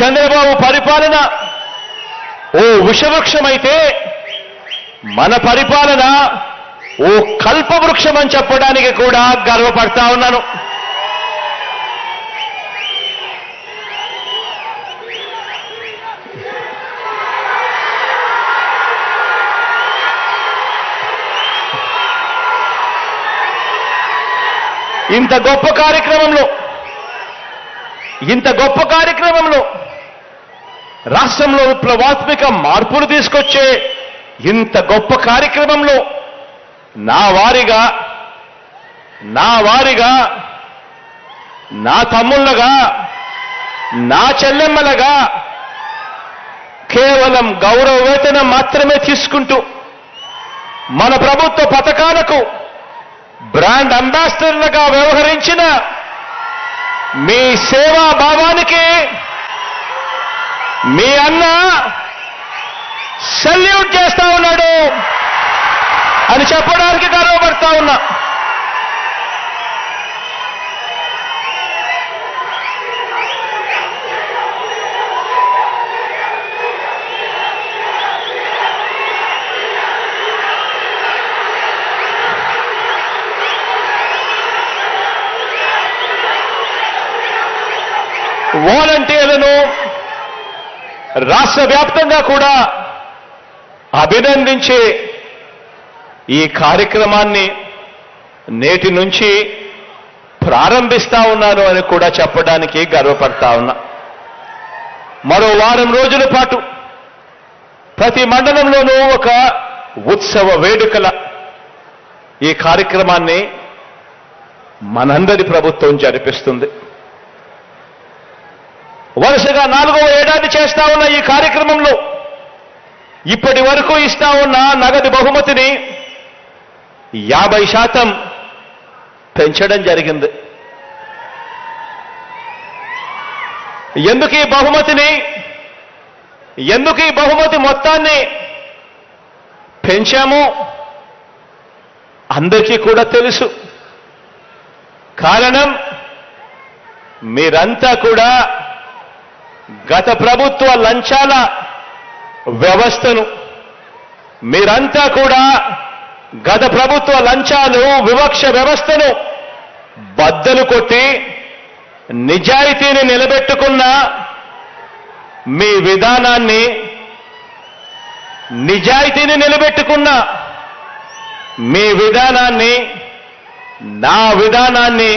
చంద్రబాబు పరిపాలన ఓ విషవృక్షమైతే మన పరిపాలన ఓ కల్పవృక్షం అని చెప్పడానికి కూడా గర్వపడతా ఉన్నాను. ఇంత గొప్ప కార్యక్రమంలో ఇంత గొప్ప కార్యక్రమంలో రాష్ట్రంలో విప్లవాత్మిక మార్పులు తీసుకొచ్చే ఇంత గొప్ప కార్యక్రమంలో నా వారిగా నా వారిగా నా తమ్ముళ్ళగా నా చెల్లెమ్మలగా కేవలం గౌరవ వేతనం మాత్రమే తీసుకుంటూ మన ప్రభుత్వ పథకాలకు బ్రాండ్ అంబాసిడర్లుగా వ్యవహరించిన మీ సేవా భావానికి మీ అన్న సెల్యూట్ చేస్తా ఉన్నాడు అని చెప్పడానికి గర్వపడతా ఉన్నా. వాలంటీర్లను రాష్ట్ర వ్యాప్తంగా కూడా అభినందించే ఈ కార్యక్రమాన్ని నేటి నుంచి ప్రారంభిస్తా ఉన్నాను అని కూడా చెప్పడానికి గర్వపడతా ఉన్నా. మరో వారం రోజుల పాటు ప్రతి మండలంలోనూ ఒక ఉత్సవ వేడుకల ఈ కార్యక్రమాన్ని మనందరి ప్రభుత్వం జరిపిస్తుంది. వరుసగా నాలుగవ ఏడాది చేస్తా ఉన్న ఈ కార్యక్రమంలో ఇప్పటి వరకు ఇస్తా ఉన్న నగదు బహుమతిని యాభై శాతం పెంచడం జరిగింది. ఎందుకు ఈ బహుమతిని ఎందుకు ఈ బహుమతి మొత్తాన్ని పెంచాము? అందరికీ కూడా తెలుసు. కారణం మీరంతా కూడా గత ప్రభుత్వ లంచాల వ్యవస్థను మీరంతా కూడా గత ప్రభుత్వ లంచాలు వివక్ష వ్యవస్థను బద్దలు కొట్టి నిజాయితీని నిలబెట్టుకున్న మీ విధానాన్ని నిజాయితీని నిలబెట్టుకున్న మీ విధానాన్ని నా విధానాన్ని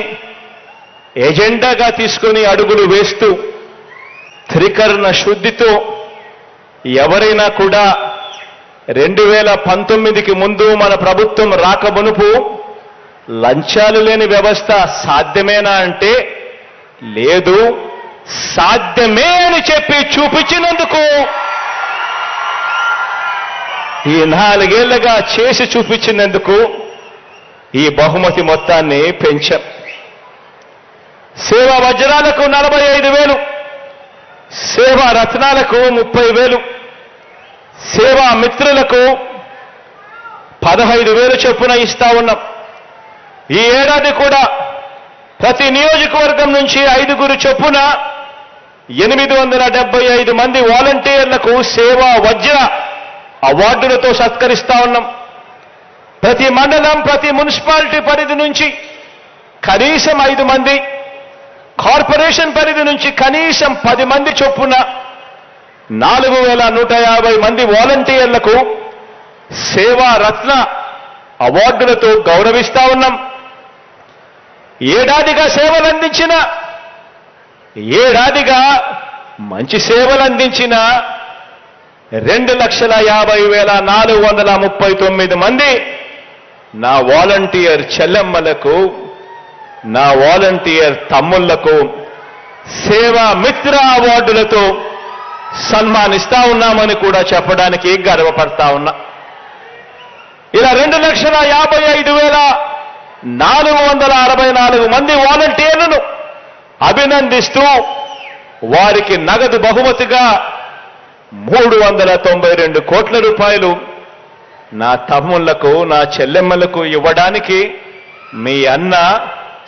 ఎజెండాగా తీసుకొని అడుగులు వేస్తూ త్రికరణ శుద్ధితో ఎవరైనా కూడా రెండు వేల పంతొమ్మిదికి ముందు మన ప్రభుత్వం రాకమునుపు లంచాలు లేని వ్యవస్థ సాధ్యమేనా అంటే లేదు. సాధ్యమే అని చెప్పి చూపించినందుకు ఈ నాలుగేళ్ళుగా చేసి చూపించినందుకు ఈ బహుమతి మొత్తాన్ని పెంచాం. సేవా వజ్రాలకు నలభై ఐదు వేలు. సేవా రత్నాలకు ముప్పై వేలు సేవా మిత్రులకు పదహైదు వేలు చొప్పున ఇస్తా ఉన్నాం. ఈ ఏడాది కూడా ప్రతి నియోజకవర్గం నుంచి ఐదుగురు చొప్పున ఎనిమిది వందల డెబ్బై ఐదు మంది వాలంటీర్లకు సేవా వజ్ర అవార్డులతో సత్కరిస్తా ఉన్నాం. ప్రతి మండలం ప్రతి మున్సిపాలిటీ పరిధి నుంచి కనీసం ఐదు మంది కార్పొరేషన్ పరిధి నుంచి కనీసం పది మంది చొప్పున నాలుగు వేల నూట యాభై మంది వాలంటీర్లకు సేవా రత్న అవార్డులతో గౌరవిస్తా ఉన్నాం. ఏడాదిగా సేవలు అందించిన ఏడాదిగా మంచి సేవలు అందించిన రెండు లక్షల యాభై వేల నాలుగు వందల ముప్పై తొమ్మిది మంది నా వాలంటీర్ చెల్లెమ్మలకు నా వాలంటీర్ తమ్ముళ్ళకు సేవా మిత్ర అవార్డులతో సన్మానిస్తా ఉన్నామని కూడా చెప్పడానికి గర్వపడతా ఉన్నా. ఇలా రెండు లక్షల యాభై ఐదు వేల నాలుగు వందల అరవై నాలుగు మంది వాలంటీర్లను అభినందిస్తూ వారికి నగదు బహుమతిగా మూడు వందల తొంభై రెండు కోట్ల రూపాయలు నా తమ్ముళ్ళకు నా చెల్లెమ్మలకు ఇవ్వడానికి మీ అన్న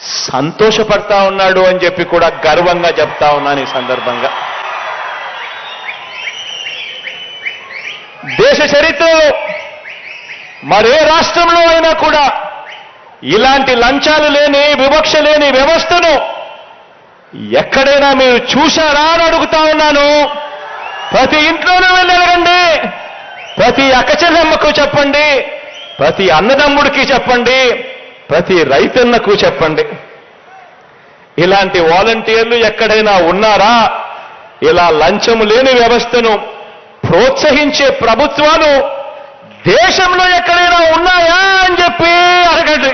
సంతోషపడతా ఉన్నాడు అని చెప్పి కూడా గర్వంగా చెప్తా ఉన్నాను ఈ సందర్భంగా. దేశ చరిత్రలో మరే రాష్ట్రంలో అయినా కూడా ఇలాంటి లంచాలు లేని వివక్ష లేని వ్యవస్థను ఎక్కడైనా మీరు చూశారా అని అడుగుతా ఉన్నాను. ప్రతి ఇంట్లోనూ వెళ్ళగండి ప్రతి అక్కచెల్లమ్మకు చెప్పండి. ప్రతి అన్నదమ్ముడికి చెప్పండి. ప్రతి రైతన్నకు చెప్పండి. ఇలాంటి వాలంటీర్లు ఎక్కడైనా ఉన్నారా? ఇలా లంచము లేని వ్యవస్థను ప్రోత్సహించే ప్రభుత్వాలు దేశంలో ఎక్కడైనా ఉన్నాయా అని చెప్పి అడగండి.